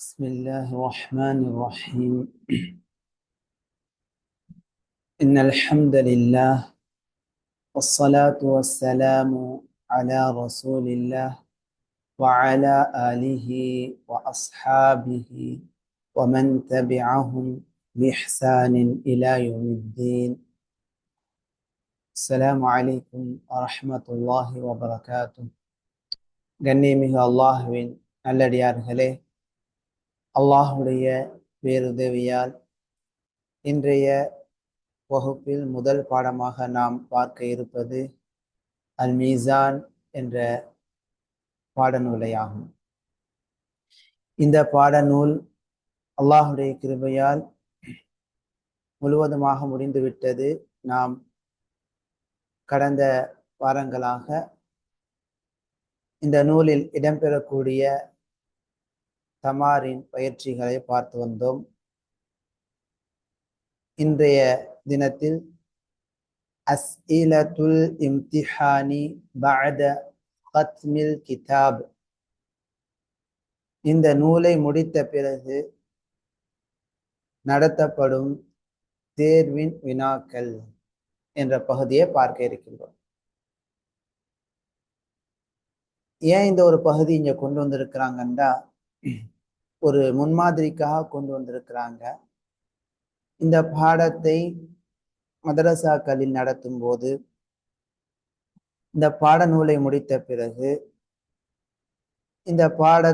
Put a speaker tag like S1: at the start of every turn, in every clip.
S1: بسم الله الرحمن الرحيم إن الحمد لله والصلاة والسلام على رسول الله وعلى آله وأصحابه ومن تبعهم بإحسان إلى يوم الدين السلام عليكم ورحمة الله وبركاته கண்ணியமிகு அல்லாஹுவின் நல்லடியார்களே அல்லாஹுடைய பேருதவியால் இன்றைய வகுப்பில் முதல் பாடமாக நாம் பார்க்க இருப்பது அல் மீசான் என்ற பாடநூலையாகும். இந்த பாடநூல் அல்லாஹுடைய கிருபையால் முழுவதுமாக முடிந்துவிட்டது. நாம் கடந்த வாரங்களாக இந்த நூலில் இடம்பெறக்கூடிய தமாரின் பயிற்சிகளை பார்த்து வந்தோம். இன்றைய தினத்தில் அஸ்இலத்துல் இம்திஹானி பஅத கத்மில் கிதாப். இந்த நூலை முடித்த பிறகு நடத்தப்படும் தேர்வின் வினாக்கள் என்ற பகுதியை பார்க்க இருக்கின்றோம். ஏன் இந்த ஒரு பகுதி இங்கே கொண்டு வந்திருக்கிறாங்கன்றா ஒரு முன்மாதிரிக்காக கொண்டு வந்திருக்கிறாங்க. இந்த பாடத்தை மதரசாக்களில் நடத்தும் போது இந்த பாடநூலை முடித்த பிறகு இந்த பாட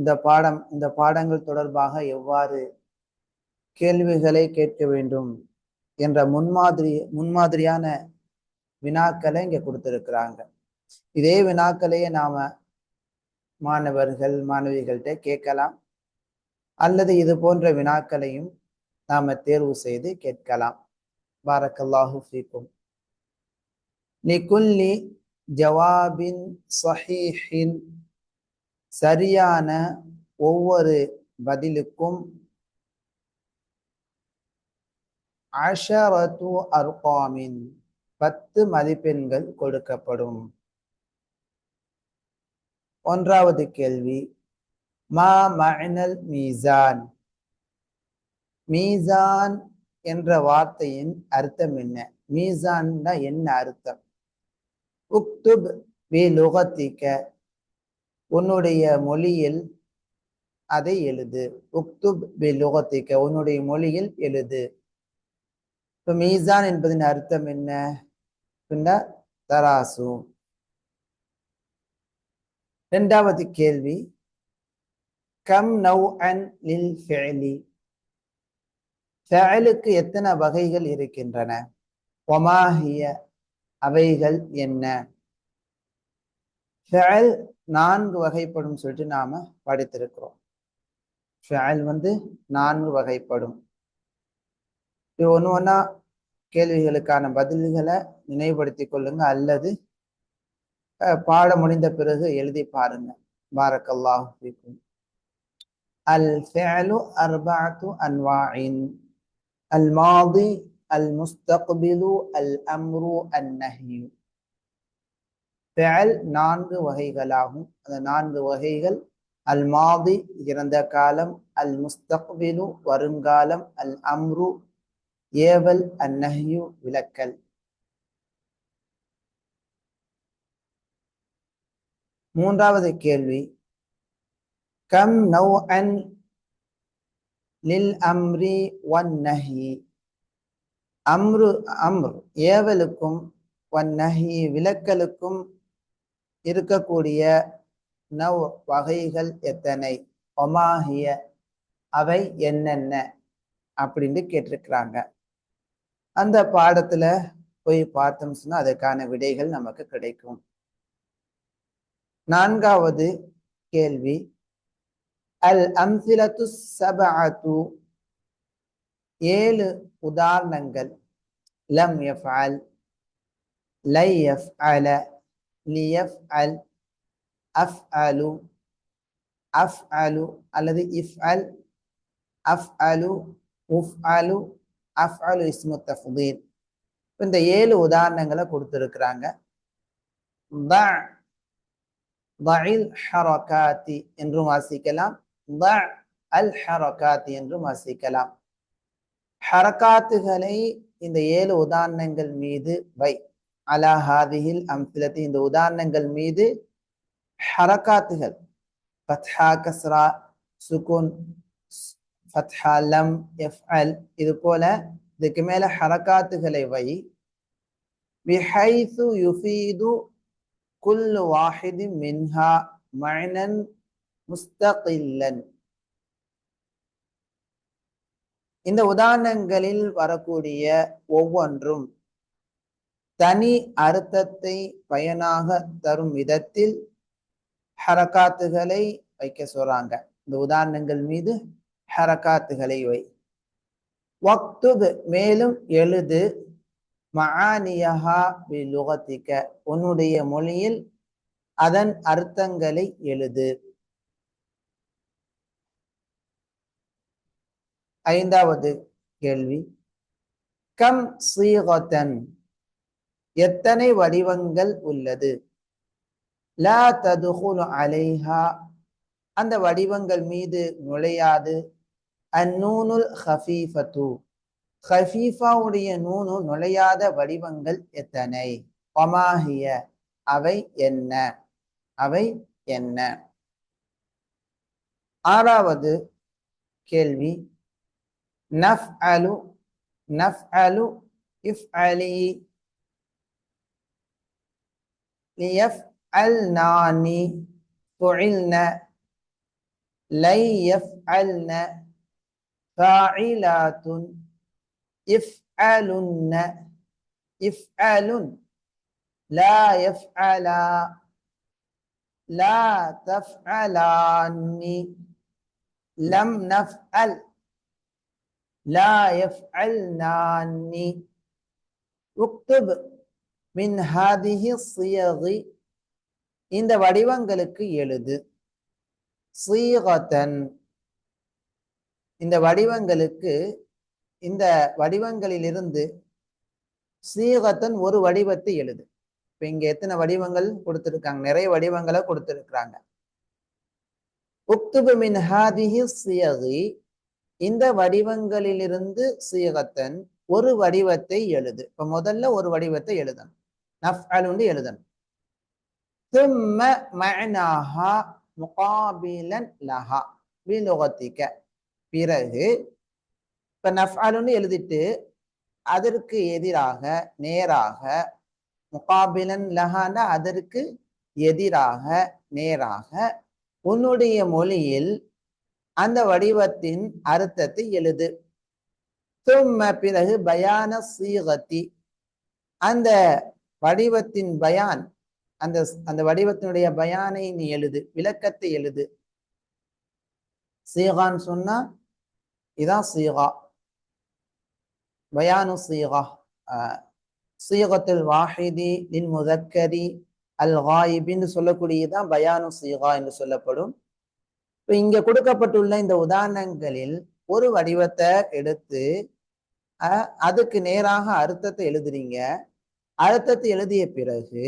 S1: இந்த பாடம் இந்த பாடங்கள் தொடர்பாக எவ்வாறு கேள்விகளை கேட்க வேண்டும் என்ற முன்மாதிரி முன்மாதிரியான வினாக்களை இங்க கொடுத்திருக்கிறாங்க. இதே வினாக்களையே நாம மாணவர்கள் மாணவிகள்கிட்ட கேட்கலாம். அல்லது இது போன்ற வினாக்களையும் நாம தேர்வு செய்து கேட்கலாம். பாரக்கல்லாஹு ஃபீக்கும். லிகுல்லி ஜவாபின் சஹீஹின் சரியான ஒவ்வொரு பதிலுக்கும் அஷரத்து அர்காமின் பத்து மதிப்பெண்கள் கொடுக்கப்படும். ஒன்றாவது கேள்வி மா மனல் மீசான். மீசான் என்ற வார்த்தையின் அர்த்தம் என்ன? மீசான்னா என்ன அர்த்தம்? உக்துப் வி லுகத்திக்க உன்னுடைய மொழியில் அதை எழுது. உக்துப் பி லுகத்திக்க உன்னுடைய மொழியில் எழுது. இப்போ மீசான் என்பதன் அர்த்தம் என்ன? பின்ன தராசு. இரண்டாவது கேள்வி. கம் நவ் அன் லில் ஃபெலி ஃபெலுக்கு எத்தனை வகைகள் இருக்கின்றன? ஒமாஹிய அவைகள் என்ன? ஃபெல் நான்கு வகைப்படும் சொல்லிட்டு நாம படித்திருக்கிறோம். ஃபெல் வந்து நான்கு வகைப்படும். இது ஒன்று ஒன்றா கேள்விகளுக்கான பதில்களை நினைவுபடுத்திக் கொள்ளுங்க. அல்லது பாடம் முடிந்த பிறகு எழுதி பாருங்க. பாரக்கல்லாஹு அல் أربعة أنواع. الماضي المستقبل الأمر அல் முஸ்தக்பிலு அல் அம்ரு நான்கு வகைகளாகும். அந்த நான்கு வகைகள் அல் மாதி இறந்த காலம் அல் முஸ்தக்பிலு வருங்காலம் அல் அம்ரு ஏவல் அல் நஹ்யு விலக்கல் மூன்றாவது கேள்வி. கம் நவ் அன் லில் அம்ரி ஒன் நஹி அம்ரு அம்ர் ஏவலுக்கும் ஒன் நஹி விளக்கலுக்கும் இருக்கக்கூடிய நவ் வகைகள் எத்தனை? ஒமாகிய அவை என்னென்ன? அப்படின்னு கேட்டிருக்கிறாங்க. அந்த பாடத்துல போய் பார்த்தோம் சொன்னா அதுக்கான விடைகள் நமக்கு கிடைக்கும். நான்காவது கேள்வி. அம்சிலத்து சபஅத்து ஏழு உதாரணங்கள் லம் எஃப்அல் லை எஃப்அல லி எஃப்அல் அஃப் அலு அஃப் அலு அல்லது இஃப் அல் அஃப் அலு உஃப் அலு அஃப் அலு இஸ்மு தஃபீல் இந்த ஏழு உதாரணங்களை கொடுத்துருக்குறாங்க என்றும் வாசிக்கலாம் அல் ஹரகாத் என்றும் வசிக்கலாம். ஹரகாத்துகளை இந்த ஏழு உதாரணங்கள் மீது வை. அலாஹாதிஹில் அம்சிலத்தி இந்த உதாரணங்கள் மீது ஹரகாத்துகள். ஃபத்ஹா கஸ்ரா சுகுன் ஃபத்ஹா லம் எஃப்அல் இது போல இதுக்கு மேல ஹரகாத்துகளை வை. பிஹைசு யுஃபீது குல் வாஹிதி மின்ஹா மழனன் முஸ்தகில்லன். இந்த உதாரணங்களில் வரக்கூடிய ஒவ்வொன்றும் தனி அர்த்தத்தை பயனாக தரும் விதத்தில் ஹரக்காத்துகளை வைக்க சொல்றாங்க. இந்த உதாரணங்கள் மீது ஹரக்காத்துகளை வை. வக்துப் மேலும் எழுது மஆனியஹா விலுகத்திக்க உன்னுடைய மொழியில் அதன் அர்த்தங்களை எழுது. ஐந்தாவது கேள்வி. கம் சீகத்தன் எத்தனை வடிவங்கள் உள்ளது? லா ததுகுல் அலைஹா. அந்த வடிவங்கள் மீது நுழையாது. அந்நூனுல் ஹஃபீஃபத்து ஹஃபீஃபாவுடைய நூனு நுழையாத வடிவங்கள் எத்தனை? ஒமாஹிய அவை என்ன? அவை என்ன? ஆறாவது கேள்வி. نفعل نفعل إفعلي. ليفعلناني. فعلن لن يفعلن فاعلات. إفعلن. إفعل. لا يفعلا. لا تفعلاني. لم نفعل. لا يفعلنان اكتب மின் ஹாதிஹி சியகி இந்த வடிவங்களுக்கு எழுது சீகத்தன் இந்த வடிவங்களுக்கு இந்த வடிவங்களிலிருந்து சீகத்தன் ஒரு வடிவத்தை எழுது இப்ப இங்க எத்தனை வடிவங்கள் கொடுத்திருக்காங்க நிறைய வடிவங்களை கொடுத்திருக்கிறாங்க உக்துபு மின் ஹாதிஹி சியகி இந்த வடிவங்களிலிருந்து சீகத்தன் ஒரு வடிவத்தை எழுது இப்ப முதல்ல ஒரு வடிவத்தை எழுதணும் நஃப்அலுன்னு எழுதணும் ثم معناها مقابلا لها بلغتك பிறகு இப்ப நஃப்அலுன்னு எழுதிட்டு அதற்கு எதிராக நேராக முகாபிலன் லஹான்னா அதற்கு எதிராக நேராக உன்னுடைய மொழியில் அந்த வடிவத்தின் அர்த்தத்தை எழுது. தும்ம பிறகு பயான சீகத்தி. அந்த வடிவத்தின் பயான் அந்த அந்த வடிவத்தினுடைய பயானை நீ எழுது விளக்கத்தை எழுது. சீகான்னு சொன்னா இதான் சீகா. பயானு சீகா. சீகத்தில் வாஹிதி நின் முதக்கரி அல் காயிபின்னு சொல்லக்கூடியதான் பயானு சீகா என்று சொல்லப்படும். இப்ப இங்க கொடுக்கப்பட்டுள்ள இந்த உதாரணங்களில் ஒரு வடிவத்தை எடுத்து அதுக்கு நேராக அர்த்தத்தை எழுதுறீங்க அர்த்தத்தை எழுதிய பிறகு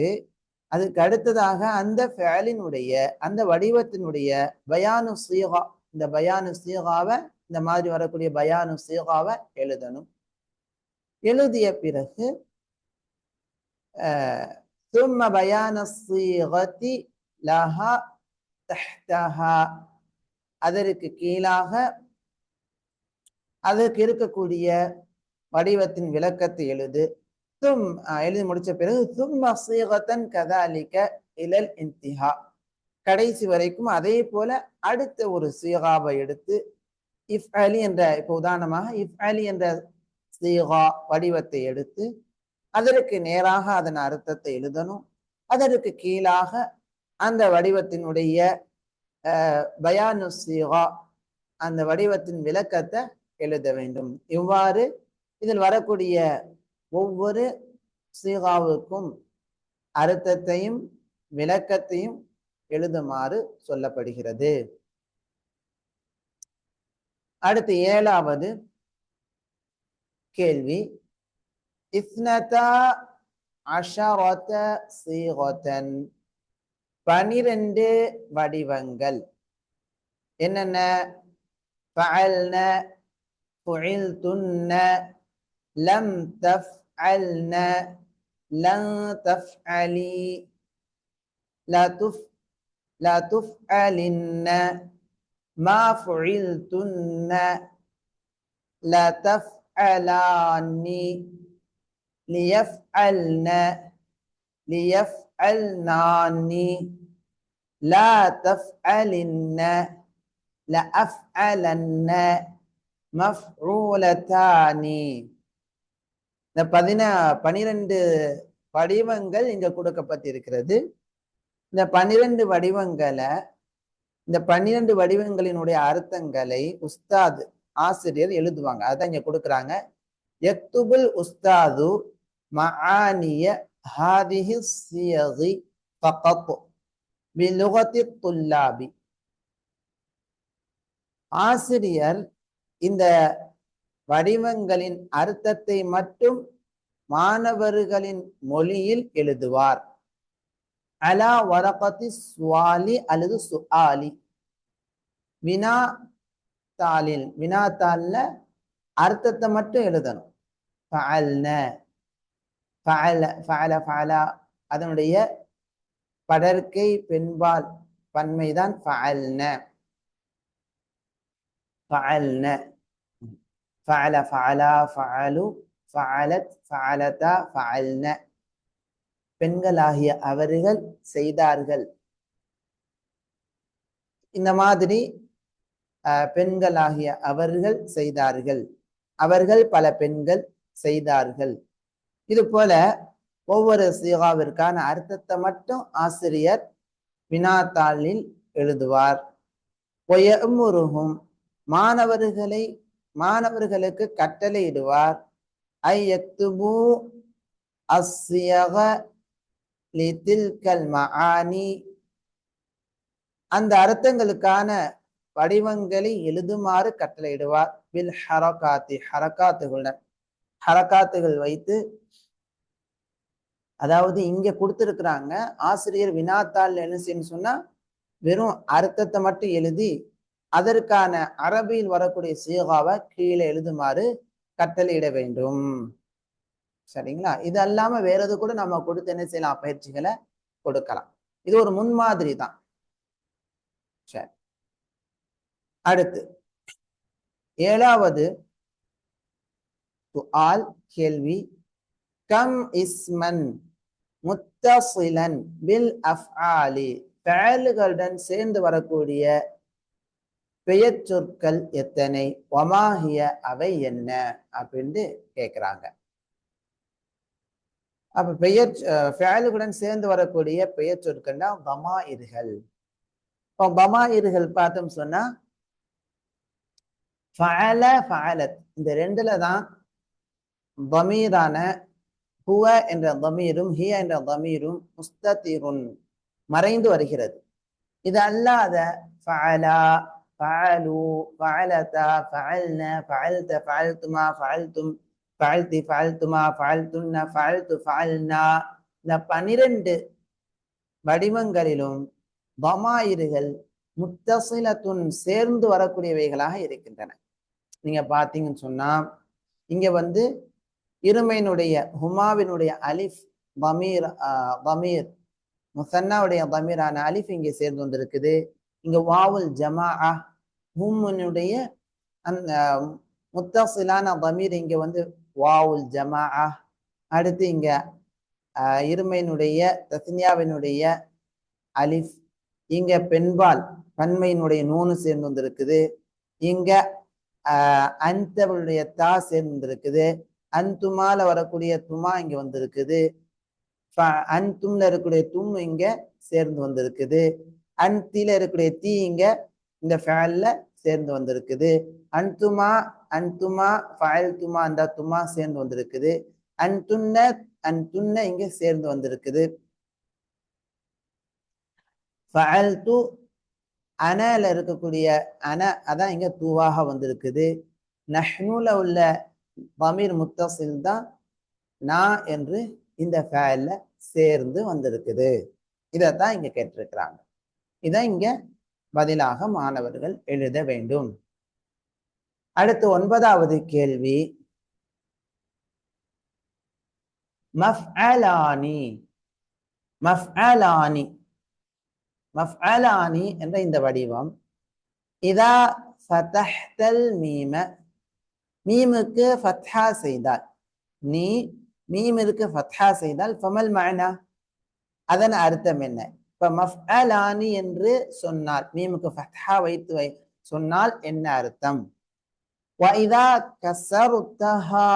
S1: அதுக்கு அடுத்ததாக அந்த ஃபேலினுடைய அந்த வடிவத்தினுடைய பயானு சீகா இந்த பயானு சீகாவை இந்த மாதிரி வரக்கூடிய பயானு சீகாவை எழுதணும் எழுதிய பிறகு ثم بيان الصيغة لها تحتها அதற்கு கீழாக அதற்கு இருக்கக்கூடிய வடிவத்தின் விளக்கத்தை எழுது. தும் எழுதி முடிச்ச பிறகு தும் சீகத்தன் கதாலிக்க இலல் இன்திஹா. கடைசி வரைக்கும் அதே போல அடுத்த ஒரு சீகாவை எடுத்து இஃப் அலி என்ற இப்போ உதாரணமாக இஃப் அலி என்ற சீகா வடிவத்தை எடுத்து அதற்கு நேராக அதன் அர்த்தத்தை எழுதணும். அதற்கு கீழாக அந்த வடிவத்தினுடைய பயானு சீகா அந்த வடிவத்தின் விளக்கத்தை எழுத வேண்டும். இவ்வாறு இதில் வரக்கூடிய ஒவ்வொரு சீகாவுக்கும் அர்த்தத்தையும் விளக்கத்தையும் எழுதுமாறு சொல்லப்படுகிறது. அடுத்து ஏழாவது கேள்வி. இஸ்னதா அஷரத சீகத்தன் பனிரெண்டு வடிவங்கள் என்னென்ன فعلنا فعلتن لم تفعلنا لن تفعلي لا تف لا تفعلن ما فعلتن لا تفعلان ليفعلن ليفعلنان لا تفعلن لأفعلن மஃஊலதானி இந்த பதின பனிரெண்டு வடிவங்கள் இங்க கொடுக்கப்பட்டிருக்கிறது இந்த பன்னிரண்டு வடிவங்களை இந்த பன்னிரண்டு வடிவங்களினுடைய அர்த்தங்களை உஸ்தாத் ஆசிரியர் எழுதுவாங்க அதான் இங்க கொடுக்குறாங்க எக்துபுல் உஸ்தாது மஆனிய هذه الصيغ فقط بلغة الطلاب. ஆசிரியர் இந்த வடிவங்களின் அர்த்தத்தை மட்டும் மாணவர்களின் மொழியில் எழுதுவார். அலா வரகத்தி சுவாலி அல்லது சுஆலி. வினா தாளில் வினா தாளில் அர்த்தத்தை மட்டும் எழுதணும். ஃபஅல ஃபஅல ஃபஅலா. அதனுடைய படர்க்கை பெண்பால் பன்மைதான் ஃபஅல்ன. ஃபஅல்ன. ஃபஅல ஃபஅலா ஃபஅலு ஃபஅலத் ஃபஅலதா ஃபஅல்ன. பெண்களாகிய அவர்கள் செய்தார்கள். இந்த மாதிரி பெண்களாகிய அவர்கள் செய்தார்கள். அவர்கள் பல பெண்கள் செய்தார்கள். இது போல ஒவ்வொரு சீகாவிற்கான அர்த்தத்தை மட்டும் ஆசிரியர் வினாத்தாளில் எழுதுவார். ஒயமுருகும் மாணவர்களை மாணவர்களுக்கு கட்டளையிடுவார். ஐயத்துபு அஸ்யக லிதில்கல் மஆனி அந்த அர்த்தங்களுக்கான வடிவங்களை எழுதுமாறு கட்டளையிடுவார். பில் ஹரகாத்தி ஹரகாத்துகளுடன். ஹரக்காத்துகள் வைத்து அதாவது இங்க கொடுத்துருக்குறாங்க ஆசிரியர் வினாத்தாள் என்ன சொன்னா வெறும் அர்த்தத்தை மட்டும் எழுதி அதற்கான அரபியில் வரக்கூடிய சீகாவை கீழே எழுதுமாறு கட்டளையிட வேண்டும். சரிங்களா? இது அல்லாம வேற எது கூட நம்ம கொடுத்து என்ன செய்யலாம்? பயிற்சிகளை கொடுக்கலாம். இது ஒரு முன்மாதிரி தான். சரி. அடுத்து ஏழாவது ஆல் கேள்வி. கம் இஸ்மன் முத்தசிலன் பில் அஃஆலி ஃபேலுகளுடன் சேர்ந்து வரக்கூடிய பெயர் சொற்கள் எத்தனை? ஒமாகிய அவை என்ன? அப்படின்னு கேட்குறாங்க அப்ப பெயர் ஃபேலுடன் சேர்ந்து வரக்கூடிய பெயர் சொற்கள்னா பமாயிர்கள் இப்போ பமாயிர்கள் பார்த்தோம் சொன்னா ஃபல ஃபலத் இந்த ரெண்டுல தான் தமீரான ஹுவ என்ற தமீரும் ஹிய என்ற தமீரும் முஸ்தீருன் மறைந்து வருகிறது. இது அல்லாத ஃபஅலா ஃபஅலு ஃபஅலதா ஃபஅல்ன ஃபஅல்த ஃபஅல்துமா ஃபஅல்தும் ஃபஅல்தி ஃபஅல்துமா ஃபஅல்துன்ன ஃபஅல்து ஃபஅல்னா இந்த பனிரெண்டு வடிவங்களிலும் பமாயிர்கள் முத்தசிலத்துன் சேர்ந்து வரக்கூடியவைகளாக இருக்கின்றன. நீங்க பார்த்தீங்கன்னு சொன்னா இங்க வந்து இருமையினுடைய ஹுமாவினுடைய அலிஃப் பமீர் பமீர் முசன்னாவுடைய பமீரான அலிஃப் இங்கே சேர்ந்து வந்திருக்குது. இங்க வாவுல் ஜமா ஹும்னுடைய அந்த முத்தசிலான பமீர் இங்க வந்து வாவுல் ஜமா அடுத்து இங்க இருமையினுடைய தஸ்னியாவினுடைய அலிஃப் இங்க பெண்பால் பன்மையினுடைய நூனு சேர்ந்து வந்திருக்குது. இங்க அந்தவளுடைய தா சேர்ந்து வந்திருக்குது. அன்துமால வரக்கூடிய துமா இங்க வந்திருக்குது. அன்தும்ல இருக்கக்கூடிய தும் இங்க சேர்ந்து வந்திருக்குது. அன்தில இருக்கக்கூடிய தீ இங்க இந்த ஃபேல்ல சேர்ந்து வந்திருக்குது. அன்துமா அன்துமா ஃபயல் துமா அந்த துமா சேர்ந்து வந்திருக்குது. அன்துன்ன அன்துன்ன இங்க சேர்ந்து வந்திருக்குது. ஃபஅல்து அனல இருக்கக்கூடிய அன அதான் இங்க தூவாக வந்திருக்குது. நஹ்னுல உள்ள பமீர் முத்தசில் தான் நான் என்று இந்த ஃபேல்ல சேர்ந்து வந்திருக்குது. இதைத்தான் இங்க கேட்டிருக்கிறாங்க. இதை இங்க பதிலாக மாணவர்கள் எழுத வேண்டும். அடுத்து ஒன்பதாவது கேள்வி. மஃஅலானி மஃஅலானி மஃஅலானி என்ற இந்த வடிவம் இதா ஃபதஹ்தல் மீம மீமுக்கு ஃபத்ஹா செய்தால். நீ மீமிற்கு ஃபத்ஹா செய்தால் ஃபமல் மனா அதன் அர்த்தம் என்ன? இப்போ மஃப் அலானி என்று சொன்னால் மீமுக்கு ஃபத்ஹா வைத்து வை சொன்னால் என்ன அர்த்தம்? வைதா கசருத்தஹா.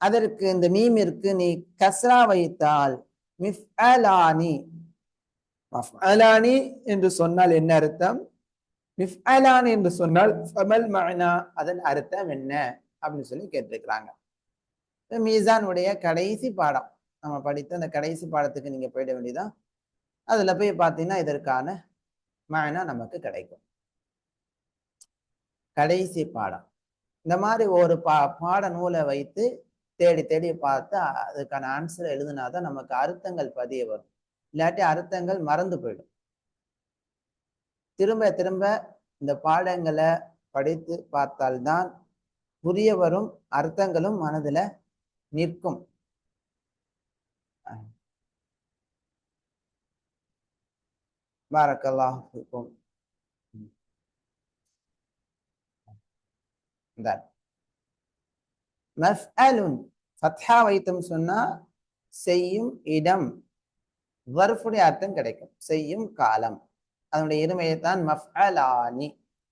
S1: அதற்கு இந்த மீமிற்கு நீ கஸ்ரா வைத்தால் மிஃப் அலானி மஃப் அலானி என்று சொன்னால் என்ன அர்த்தம்? மிஃபலான் என்று சொன்னால் ஃபமல் அதன் அர்த்தம் என்ன? அப்படின்னு சொல்லி கேட்டிருக்கிறாங்க. மீசானுடைய கடைசி பாடம். நம்ம படித்த அந்த கடைசி பாடத்துக்கு நீங்க போயிட வேண்டியதான் அதுல போய் பார்த்தீங்கன்னா இதற்கான மழனா நமக்கு கிடைக்கும். கடைசி பாடம். இந்த மாதிரி ஒரு பா பாட நூலை வைத்து தேடி தேடி பார்த்து அதுக்கான ஆன்சர் எழுதுனாதான் நமக்கு அர்த்தங்கள் பதிய வரும். இல்லாட்டி அர்த்தங்கள் மறந்து போயிடும். திரும்ப திரும்ப இந்த பாடங்களை படித்து பார்த்தால்தான் புரிய வரும் அர்த்தங்களும் மனதுல நிற்கும். பாரக்கல்லாஹ் ஃபிக்கும் ஃபத்ஹா சொன்னா செய்யும் இடம் வர்ஃபுடைய அர்த்தம் கிடைக்கும். செய்யும் காலம். அதனுடைய இருமையை தான் மஃஅலானி.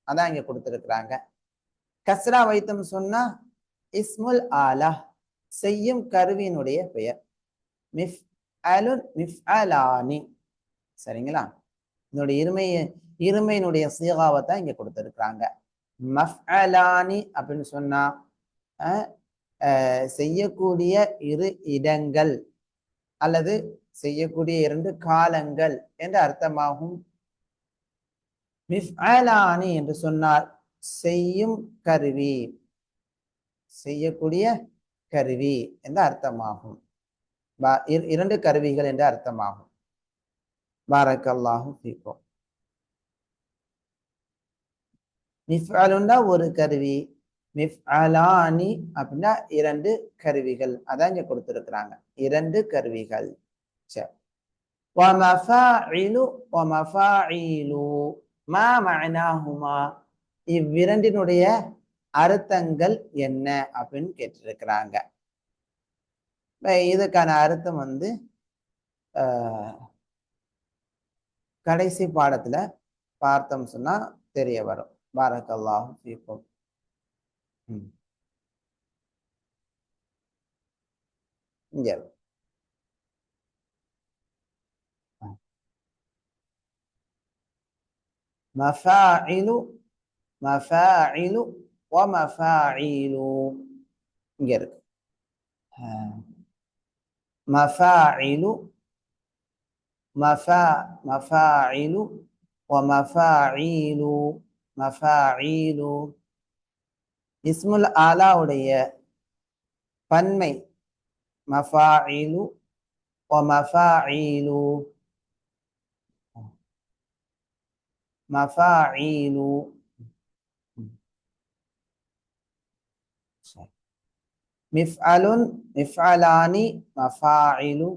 S1: அதான் இங்க கொடுத்துருக்குறாங்க. கஸ்ரா வைத்தம் சொன்னா இஸ்முல் ஆலா செய்யும் கருவியினுடைய பெயர். மிஃப் அலுன் மிஃப் அலானி சரிங்களா? இதனுடைய இருமைய இருமையினுடைய சீகாவை தான் இங்க மஃப் அலானி அப்படின்னு சொன்னா செய்யக்கூடிய இரு இடங்கள் அல்லது செய்யக்கூடிய இரண்டு காலங்கள் என்று அர்த்தமாகும். மிஃஅலானி என்று சொன்னார். செய்யும் கருவி. செய்யக்கூடிய கருவி என்று அர்த்தமாகும். இரண்டு கருவிகள் என்று அர்த்தமாகும். பாரக்கல்லாகும் ஃபீக்கும். மிஃஅலுன்னா ஒரு கருவி. மிஃஅலானி அப்படின்னா இரண்டு கருவிகள். அதான் இங்க கொடுத்துருக்குறாங்க. இரண்டு கருவிகள். சரி. மா மஅனாஹுமா இவ்விரண்டினுடைய அர்த்தங்கள் என்ன அப்படின்னு கேட்டிருக்கிறாங்க. இதுக்கான அர்த்தம் வந்து கடைசி பாடத்துல பார்த்தோம் சொன்னா தெரிய வரும். பாரக்கல்லாஹு ஃபீக்கும். இங்கே மஃபாஇலு மஃபாஇலு வமஃபாஇலு இங்க இருக்கு மஃபாஇலு மஃபா மஃபாஇலு வமஃபாஇலு மஃபாஇலு இஸ்முல் ஆலாவுடைய பன்மை மஃபாஇலு வமஃபாஇலு மஃபாயிலு மிஃஅலுன் மிஃஅலானி மஃபாயிலு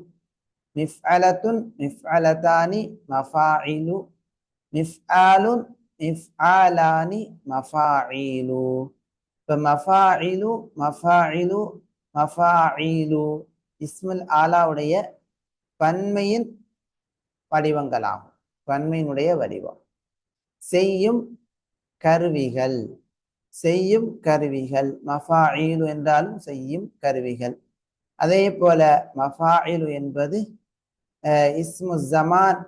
S1: மிஃஅலத்துன் மிஃஅலதானி மஃபாயிலு மிஃஆலுன் மிஃஆலானி மஃபாயிலு இப்போ மஃபாயிலு மஃபாயிலு மஃபாயிலு இஸ்முல் ஆலாவுடைய பன்மையின் வடிவங்களாகும். பன்மையினுடைய வடிவம். செய்யும் கருவிகள். செய்யும் கருவிகள். மஃபாயிலு என்றாலும் செய்யும் கருவிகள். அதே போல மஃபாயிலு என்பது இஸ்மு ஜமான்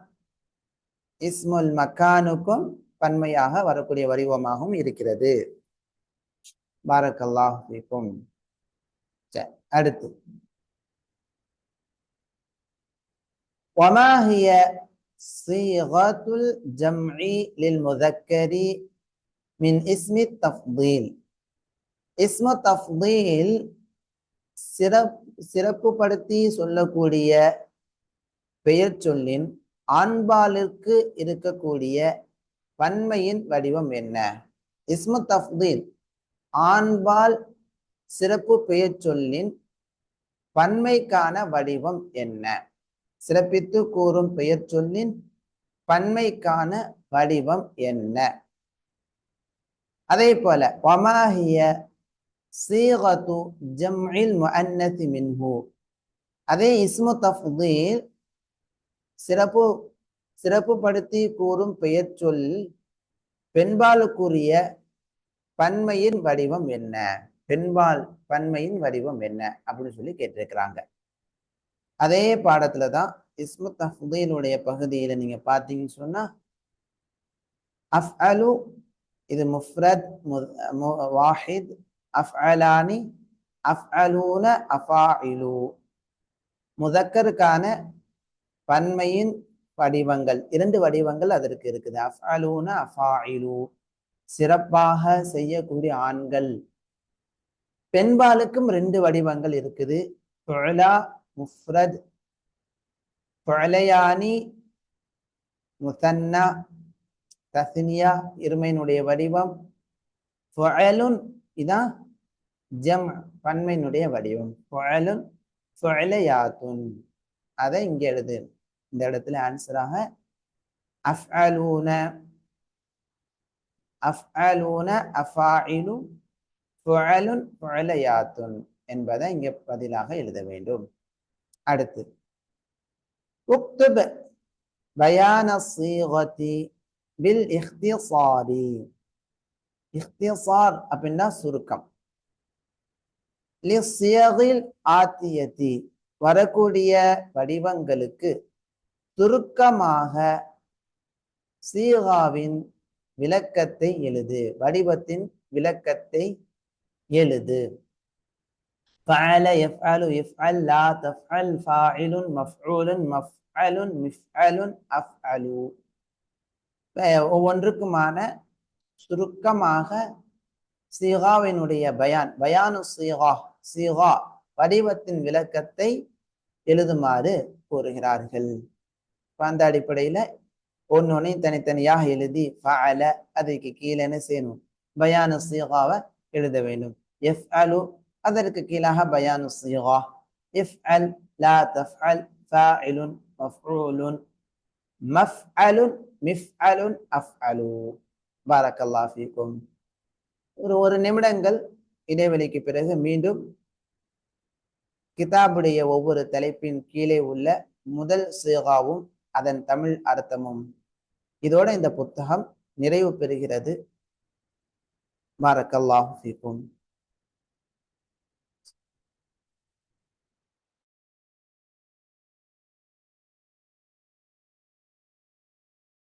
S1: இஸ்முல் மக்கானுக்கும் பன்மையாக வரக்கூடிய வடிவமாகவும் இருக்கிறது. பாரக்கல்லாஹிக்கும் அடுத்து. ஒமாஹிய சீகத்துல் ஜம்இ லில் முதக்கரி மின் இஸ்மி தஃபீல் இஸ்ம தஃபீல் சிறப் சிறப்புப்படுத்தி சொல்லக்கூடிய பெயர் சொல்லின் ஆண்பாலிற்கு இருக்கக்கூடிய பன்மையின் வடிவம் என்ன? இஸ்மு தஃபீல் ஆண்பால் சிறப்பு பெயர் சொல்லின் பன்மைக்கான வடிவம் என்ன? சிறப்பித்து கூறும் பெயர் சொல்லின் பன்மைக்கான வடிவம் என்ன? அதே போல ஒமாஹிய சீகத்து ஜம்இல் முஅன்னதி மின்ஹு. அதே இஸ்மு தஃதீல் சிறப்பு சிறப்புப்படுத்தி கூறும் பெயர் சொல் பெண்பாலுக்குரிய பன்மையின் வடிவம் என்ன? பெண்பால் பன்மையின் வடிவம் என்ன? அப்படின்னு சொல்லி கேட்டிருக்கிறாங்க. அதே பாடத்துல தான் இஸ்மு தஃதீலுடைய பகுதியில நீங்க பார்த்தீங்கன்னு சொன்னா அலு இது முஃப்ரத் வாஹித் அஃப் அலானி அஃப் அலூன அஃபா இலு முதக்கருக்கான பன்மையின் வடிவங்கள் இரண்டு வடிவங்கள் அதற்கு இருக்குது. அஃப் அலூன அஃபா இலு சிறப்பாக செய்யக்கூடிய ஆண்கள். பெண்பாலுக்கும் ரெண்டு வடிவங்கள் இருக்குது. தொழலா முஃப்ரத் பழையானி முசன்னா தஸ்னியா இருமையினுடைய வடிவம். ஃபுஅலுன் இதான் ஜம் பன்மையினுடைய வடிவம். ஃபுஅலுன் ஃபுஅலயாத்துன் அதை இங்கே எழுது. இந்த இடத்துல ஆன்சராக அஃஅலூன அஃஅலூன அஃபாயிலு ஃபுஅலுன் ஃபுஅலயாத்துன் என்பதை இங்கே பதிலாக எழுத வேண்டும். அடுத்து. உக்துப் பயான சீகதி பில் இஹ்திசாரி. இஹ்திசார் அப்படின்னா சுருக்கம். லிஸ்ஸியகில் ஆத்தியதி வரக்கூடிய வடிவங்களுக்கு சுருக்கமாக சீகாவின் விளக்கத்தை எழுது வடிவத்தின் விளக்கத்தை எழுது. فعل يفعل يفعل لا تفعل فاعل مفعول مفعل مفعل أفعل ஒவ்வொன்றுக்குமான சுருக்கமாக சீகாவினுடைய பயான் பயானு சீகா சீகா வடிவத்தின் விளக்கத்தை எழுதுமாறு கூறுகிறார்கள் அந்த அடிப்படையில ஒன்னொன்னையும் தனித்தனியாக எழுதி ஃபஅல அதுக்கு கீழே என்ன செய்யணும் பயானு சீகாவை எழுத வேண்டும் எஃப் அலு அதற்கு கீழாக பயானு சீகா. இஃப் அல் லா தஃஅல் ஃபாயிலுன் மஃஊலுன். மஃஅலுன் மிஃஅலுன் அஃஅலு பாரக்கல்லா ஃபீக்கும். ஒரு ஒரு நிமிடங்கள் இடைவெளிக்கு பிறகு மீண்டும் கிதாபுடைய ஒவ்வொரு தலைப்பின் கீழே உள்ள முதல் சீகாவும் அதன் தமிழ் அர்த்தமும். இதோட இந்த புத்தகம் நிறைவு பெறுகிறது. பாரக்கல்லாஹ் ஃபீக்கும்.